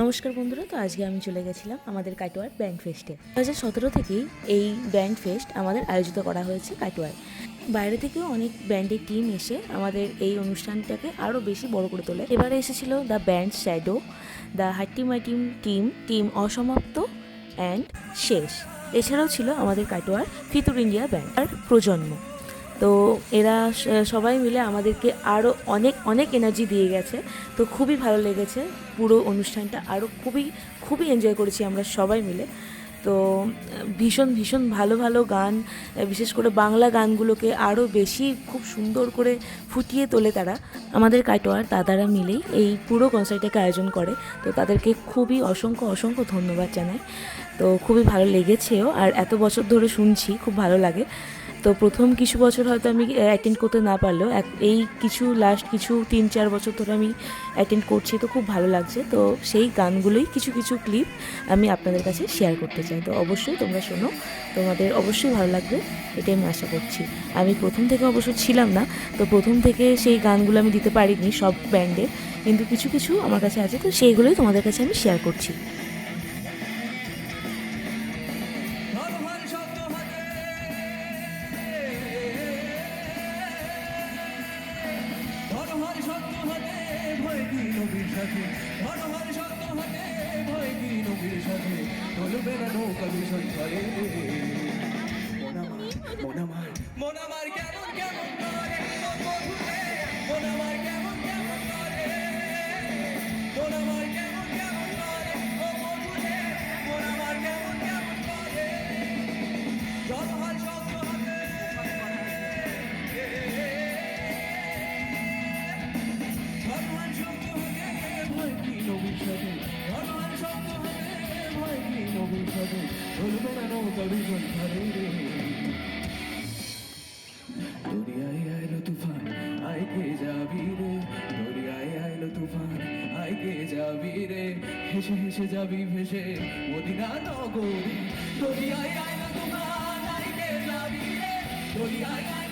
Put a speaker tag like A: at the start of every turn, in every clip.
A: নমস্কার বন্ধুরা, তো আজকে আমি চলে গেছিলাম আমাদের কাটোয়ার ব্যান্ড ফেস্টে। দু হাজার সতেরো থেকেই এই ব্যান্ড ফেস্ট আমাদের আয়োজিত করা হয়েছে কাটোয়ায়। বাইরে থেকেও অনেক ব্যান্ডের টিম এসে আমাদের এই অনুষ্ঠানটাকে আরও বেশি বড় করে তোলে। এবারে এসেছিল দ্য ব্যান্ড শ্যাডো, দ্য হাট্টি মাইটিম টিম টিম অসমাপ্ত অ্যান্ড শেষ। এছাড়াও ছিল আমাদের কাটোয়ার ফিতুর ইন্ডিয়া ব্যান্ড। আর প্রজন্ম। তো এরা সবাই মিলে আমাদেরকে আরও অনেক অনেক এনার্জি দিয়ে গেছে। তো খুবই ভালো লেগেছে। পুরো অনুষ্ঠানটা আরও খুবই খুবই এনজয় করেছি আমরা সবাই মিলে। তো, ভীষণ ভীষণ ভালো ভালো গান, বিশেষ করে বাংলা গানগুলোকে আরও বেশি খুব সুন্দর করে ফুটিয়ে তোলে তারা। আমাদের কাটোয়ার দাদারা মিলেই এই পুরো কনসার্টটাকে আয়োজন করে। তো তাদেরকে খুবই অসংখ্য অসংখ্য ধন্যবাদ জানাই। তো খুবই ভালো লেগেছেও। আর এত বছর ধরে শুনছি, খুব ভালো লাগে। তো প্রথম কিছু বছর হয়তো আমি অ্যাটেন্ড করতে না পারলেও এই কিছু লাস্ট কিছু তিন, চার বছর ধরে আমি অ্যাটেন্ড করছি, তো খুব ভালো লাগছে। তো সেই গানগুলোই কিছু কিছু ক্লিপ আমি আপনাদের কাছে শেয়ার করতে চাই। তো অবশ্যই তোমরা শোনো, তোমাদের অবশ্যই ভালো লাগবে, এটাই আমি আশা করছি। আমি প্রথম থেকে অবশ্য ছিলাম না, তো প্রথম থেকে সেই গানগুলো আমি দিতে পারিনি সব ব্যান্ডে কিন্তু কিছু কিছু আমার কাছে আছে, তো সেইগুলোই তোমাদের কাছে আমি শেয়ার করছি।
B: সাথে ধর্মের শব্দ হাতে ভয় কি নবীর সাথে। চলবে না নৌকা ভীষণ করে মনামার মনামার কেমন কেমন? চলবে না নৌকা ভীষণ ধারে রে? দরিয়ায় আইলো তুফান আইকে যাবি রে? হেসে হেসে যাবি, ভেসে। মদিনা নগরী, দরিয়ায় তুফান আইকে যাবি রে? দরিয়ায়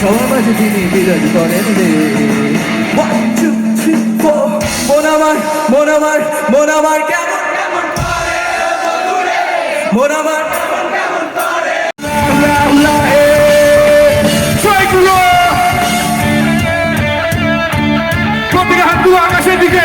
B: সবার মাঝে তিনি বিরাজ করেন রে One, two, three, four. মন আমার মন আমার মন আমার কেমন কেমন করে মন আমার এ জয়গুলো আকাশের দিকে।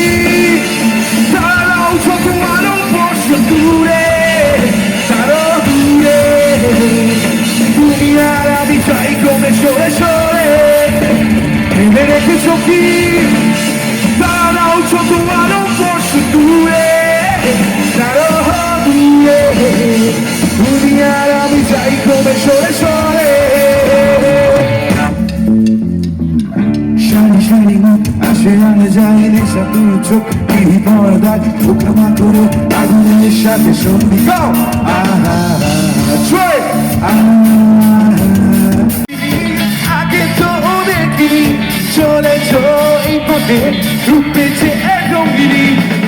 B: ভেবে রেখেছ কি তারাও যত আরও বর্ষ দূরে তারও দূরে তুমি আর আমি চাই ক্রমে সরে সরে। শানি শানি মুখ আসে আনে যায় নেশা দু চোখ পিড়ি পর্দায় ওখামা করে আগুনের সাথে সন্ধি গাও আহা, ছয়। আগে চলেছ এই পথে, রূপেছে এক রঙ্গিনী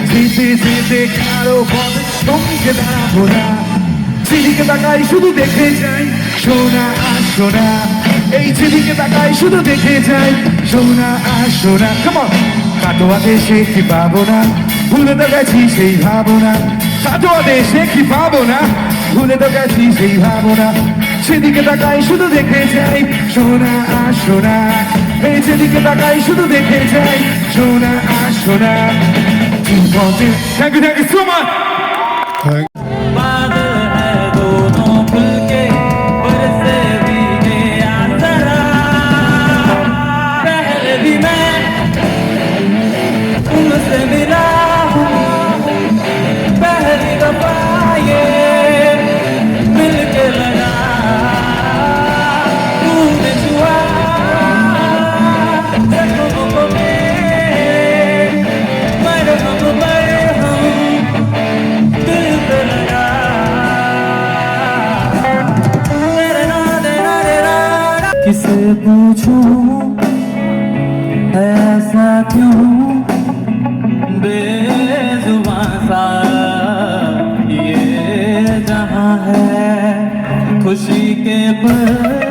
B: যেতে যেতে কারও পথে সঙ্গে দাঁড়াবো না। যেদিকে তাকাই শুধু দেখে যাই, সোনা আর সোনা। এই যেদিকে তাকাই শুধু দেখে যাই, সোনা আর সোনা। কেমন কাটোয়া দেশে কি পাবো না? ভুলে তো গেছি সেই ভাবনা। কাটোয়া দেশে কি পাবো না? ভুলে তো সেই ভাবনা। সেদিকে তাকাই শুধু দেখে যাই। সোনা সোনা।
C: এই সেদিকে তাকাই শুধু দেখে যাই। সোনা সোনা। Thank you, you much. Thank so
D: पूछूँ ऐसा क्यों? बेजुबान सा ये जहाँ है खुशी के पल